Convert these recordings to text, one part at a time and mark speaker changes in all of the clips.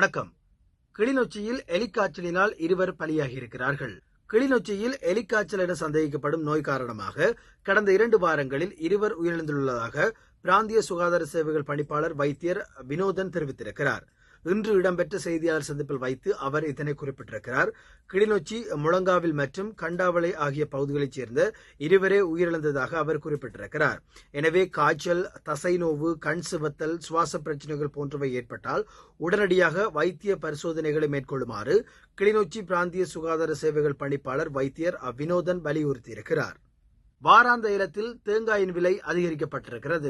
Speaker 1: வணக்கம். கிளிநொச்சியில் எலிக்காய்ச்சலினால் இருவர் பலியாகியிருக்கிறார்கள். கிளிநொச்சியில் எலிக்காய்ச்சல் என சந்தேகிக்கப்படும் நோய் காரணமாக கடந்த இரண்டு வாரங்களில் இருவர் உயிரிழந்துள்ளதாக பிராந்திய சுகாதார சேவைகள் பணிப்பாளர் வைத்தியர் வினோதன் தெரிவித்திருக்கிறார். இன்று இடம்பெற்ற செய்தியாளர் சந்திப்பில் வைத்து அவர் இதனை குறிப்பிட்டிருக்கிறார். கிளிநொச்சி முழங்காவில் மற்றும் கண்டாவளை ஆகிய பகுதிகளைச் சேர்ந்த இருவரே உயிரிழந்ததாக அவர் குறிப்பிட்டிருக்கிறார். எனவே காய்ச்சல் தசை நோவு கண் சிவத்தல் சுவாச பிரச்சனைகள் போன்றவை ஏற்பட்டால் உடனடியாக வைத்திய பரிசோதனைகளை மேற்கொள்ளுமாறு கிளிநொச்சி பிராந்திய சுகாதார சேவைகள் பணிப்பாளர் வைத்தியர் அவ்வினோதன் வலியுறுத்தியிருக்கிறார். வாராந்த ஏலத்தில் தேங்காயின் விலை அதிகரிக்கப்பட்டிருக்கிறது.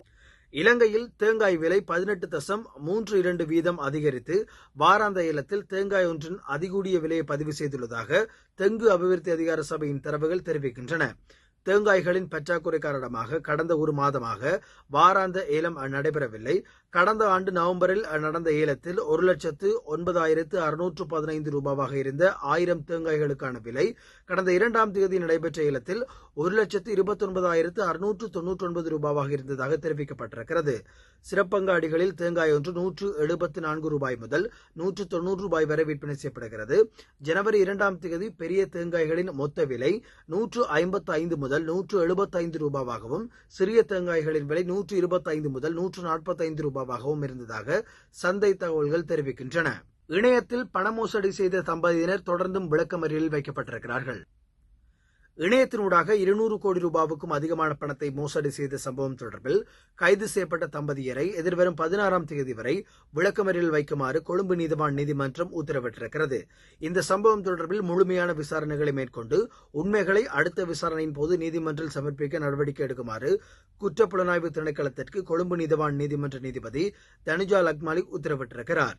Speaker 1: இலங்கையில் தேங்காய் விலை பதினெட்டு தசம் மூன்று இரண்டு வீதம் அதிகரித்து வாராந்த ஏலத்தில் தேங்காய் ஒன்றின் அதிகூடிய விலையை பதிவு செய்துள்ளதாக தெங்கு அபிவிருத்தி அதிகார சபையின் தரவுகள் தெரிவிக்கின்றன. தேங்காய்களின் பற்றாக்குறை காரணமாக கடந்த ஒரு மாதமாக வாராந்த ஏலம் நடைபெறவில்லை. கடந்த ஆண்டு நவம்பரில் நடந்த ஏலத்தில் ஒரு லட்சத்து ஒன்பதாயிரத்து அறுநூற்று பதினைந்து ரூபாவாக இருந்த ஆயிரம் தேங்காய்களுக்கான விலை கடந்த இரண்டாம் தேதி நடைபெற்ற ஏலத்தில் ஒரு லட்சத்து இருபத்தி ஒன்பதாயிரத்து அறுநூற்று தொன்னூற்றி ஒன்பது ரூபாவாக இருந்ததாக தெரிவிக்கப்பட்டிருக்கிறது. சிறப்பங்காடிகளில் தேங்காய் ஒன்று நூற்று எழுபத்தி நான்கு ரூபாய் முதல் நூற்று தொன்னூறு ரூபாய் வரை விற்பனை செய்யப்படுகிறது. ஜனவரி இரண்டாம் தேதி பெரிய தேங்காய்களின் மொத்த விலை நூற்று ஐம்பத்தி ஐந்து முதல் நூற்று எழுபத்தைந்து ரூபாவாகவும் சிறிய தேங்காய்களின் விலை நூற்று இருபத்தைந்து முதல் நூற்று நாற்பத்தைந்து ரூபாவாகவும் இருந்ததாக சந்தை தகவல்கள் தெரிவிக்கின்றன. இணையத்தில் பண மோசடி செய்த தம்பதியினர் தொடர்ந்தும் விளக்கமறியலில் வைக்கப்பட்டிருக்கிறார்கள். இணையத்தினூடாக இருநூறு கோடி ரூபாவுக்கும் அதிகமான பணத்தை மோசடி செய்த சம்பவம் தொடர்பில் கைது செய்யப்பட்ட தம்பதியரை எதிர்வரும் பதினாறாம் தேதி வரை விளக்கமறியல் வைக்குமாறு கொழும்பு நீதிவான் நீதிமன்றம் உத்தரவிட்டிருக்கிறது. இந்த சம்பவம் தொடர்பில் முழுமையான விசாரணைகளை மேற்கொண்டு உண்மைகளை அடுத்த விசாரணையின் போது நீதிமன்றில் சமர்ப்பிக்க நடவடிக்கை எடுக்குமாறு குற்றப்புலனாய்வு திணைக்களத்திற்கு கொழும்பு நீதிவான் நீதிமன்ற நீதிபதி தனுஜா லக்மாலிக் உத்தரவிட்டிருக்கிறார்.